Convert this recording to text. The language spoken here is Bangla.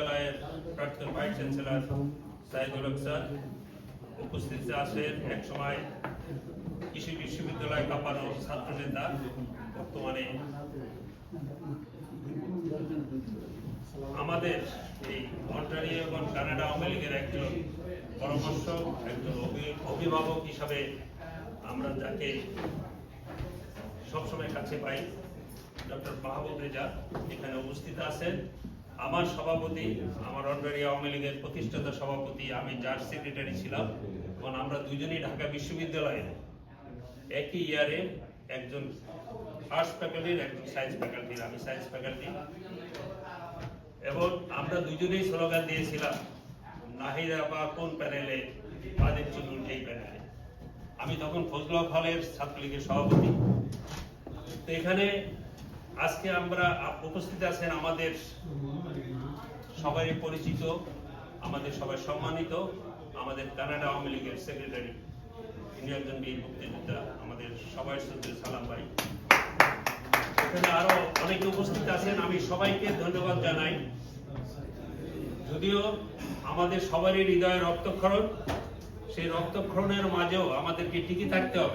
বিশ্ববিদ্যালয়ের প্রাক্তন ভাইস সাইদুল স্যার উপস্থিত এক সময় কৃষি বিশ্ববিদ্যালয় ছাত্র নেতা, বর্তমানে আমাদের এই অন্টারিও এবং কানাডা আওয়ামী লীগের একজন পরামর্শ, একজন অভিভাবক হিসাবে আমরা যাকে সবসময় কাছে পাই, ডক্টর মাহবুব রেজা এখানে উপস্থিত আছেন। আমার সভাপতি, আমার অন্ডারি আওয়ামী লীগের প্রতিষ্ঠাতা সভাপতি, আমি যার সেক্রেটারি ছিলাম, এবং আমরা দুজনেই ঢাকা বিশ্ববিদ্যালয়ে একই ইয়ারে একজন আর্টস ফ্যাকাল্টির একজন সায়েন্স ফ্যাকাল্টির আমি সায়েন্স ফ্যাকাল্টি এবং আমরা দুজনেই স্লোগান দিয়েছিলাম, নাহিদা বা কোন প্যানেলে বাদের চুলুন এই প্যানেলে আমি তখন ফজলক হলের ছাত্রলীগের সভাপতি। তো এখানে আজকে আমরা উপস্থিত আছেন আমাদের সবারই পরিচিত, আমাদের সবাই সম্মানিত, আমাদের কানাডা আওয়ামী লীগের সেক্রেটারি তিনি একজন বীর মুক্তিযোদ্ধা, আমাদের সবাই শ্রদ্ধেয় সালাম ভাই। এখানে আরও অনেকে উপস্থিত আছেন, আমি সবাইকে ধন্যবাদ জানাই। যদিও আমাদের সবারই হৃদয়ে রক্তক্ষরণ, সেই রক্তক্ষরণের মাঝেও আমাদেরকে টিকে থাকতে হবে।